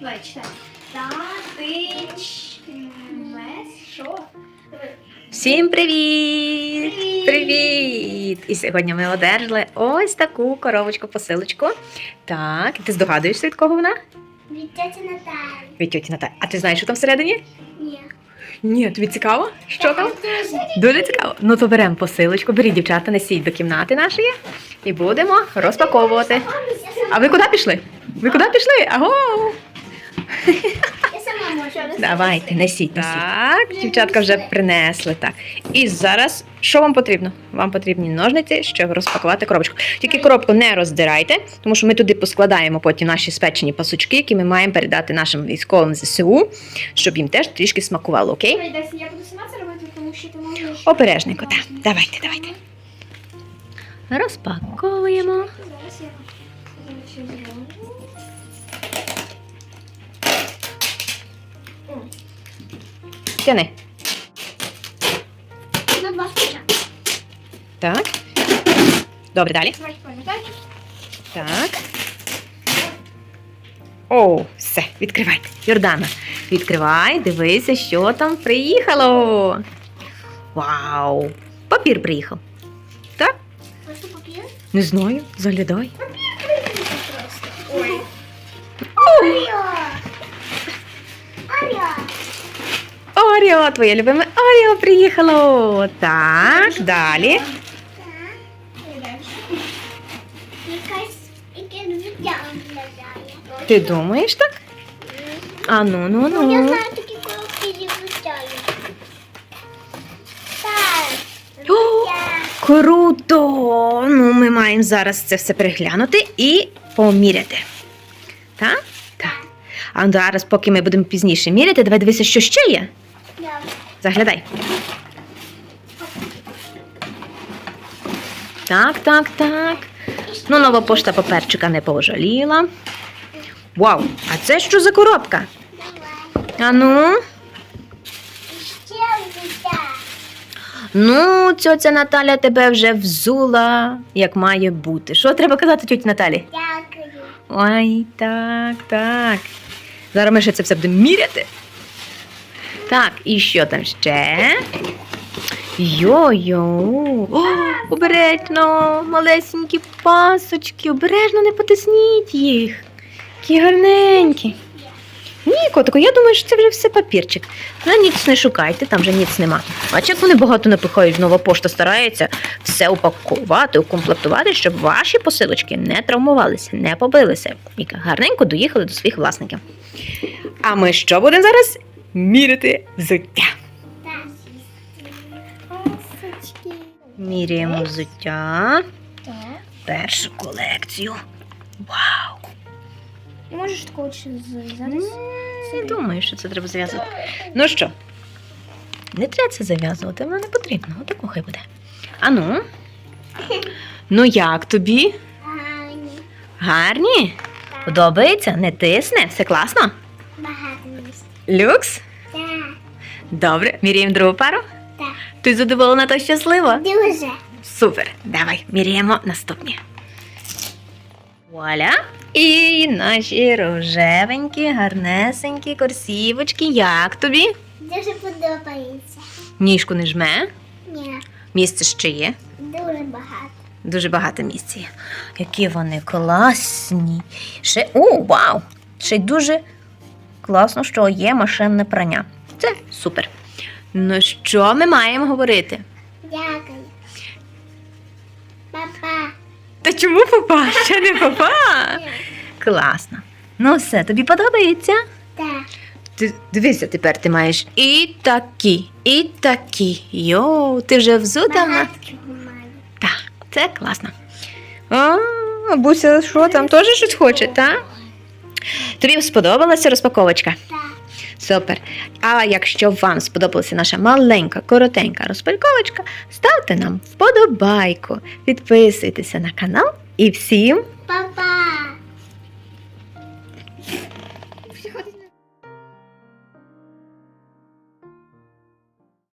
Давай, читай. Татич. Що? Всім привіт! Привіт! Привіт! І сьогодні ми одержали ось таку коробочку посилочку. Так, і ти здогадуєшся, від кого вона? Від тяті Наталі. Від тьоті Наталі. А ти знаєш, що там всередині? Ні. Ні, тобі цікаво? Що там? Дуже цікаво. Ну то беремо посилочку, беріть дівчата, несіть до кімнати нашої і будемо розпаковувати. А ви куди пішли? Ви куди пішли? Аго! Давайте, несіть, несіть. Так, дівчатка вже принесли. Так. І зараз що вам потрібно? Вам потрібні ножниці, щоб розпакувати коробочку. Тільки коробку не роздирайте, тому що ми туди поскладаємо потім наші спечені пасучки, які ми маємо передати нашим військовим ЗСУ, щоб їм теж трішки смакувало, окей? Я буду сама це робити, тому що ти можеш. Обережненько, так. Давайте, давайте. Розпаковуємо. Зараз я Тяни. На два спочатку. Так. Добре, далі. Так. О, все, відкривайте. Йордана, відкривай, дивися, що там приїхало. Вау! Папір приїхав. Так? Просто папір. Не знаю, заглядай. Ой. Оріо. Оріо. Оріо, твоє любиме Оріо приїхало. Так, далі. Ти думаєш так? А ну, ну, Ну, я ну. знаю такі коробки. О! Круто! Ну, ми маємо зараз це все переглянути і поміряти. Так? Так. А зараз, поки ми будемо пізніше міряти, давай дивися, що ще є. Заглядай. Так, так, так. Ну, нова пошта паперчика не пожаліла. Вау! А це що за коробка? А ну? Ну, цьоця Наталя тебе вже взула, як має бути. Що треба казати тьоті Наталі? Дякую. Ой, так, так. Зараз ми ще це все будемо міряти. Так, і що там ще? Йо-йо. О, обережно, малесенькі пасочки, обережно не потисніть їх. Які гарненькі. Ні, котику, я думаю, що це вже все папірчик. Ну, ніц не шукайте, там вже ніц нема. Бачите, як вони багато напихають, нова пошта старається все упакувати, укомплектувати, щоб ваші посилочки не травмувалися, не побилися і гарненько доїхали до своїх власників. А ми що будемо зараз? Міряти взуття. Міряємо взуття. Першу колекцію. Вау! Можеш такого зараз? Не думаю, що це треба зав'язувати. Ну що? Не треба це зав'язувати, воно не потрібно. Отаку хай буде. Ану. Ну як тобі? Гарні. Гарні? Подобається? Не тисне? Все класно? Багато. Люкс? Так. Добре, міряємо другу пару. Так. Ти задоволена та щаслива? Дуже. Супер. Давай, міряємо наступні. Вуаля. І наші рожевенькі, гарнесенькі корсівочки. Як тобі? Дуже подобається. Ніжку не жме. Ні. Місце ще є. Дуже багато. Дуже багато місця. Які вони класні. Ще, о, вау! Ще й дуже класно, що є машинне прання. Це супер. Ну що ми маємо говорити? Дякую. Папа. Та чому папа? Ще не папа? Класно. Ну все, тобі подобається? Так. Ти дивися, тепер ти маєш і такі, і такі. Йоу, ти вже взута? в нас? Так, це класно. А, Буся, що там теж щось хоче, так? Тобі сподобалася розпаковочка? Так. Супер. А якщо вам сподобалася наша маленька, коротенька розпаковочка, ставте нам вподобайку, підписуйтеся на канал і всім.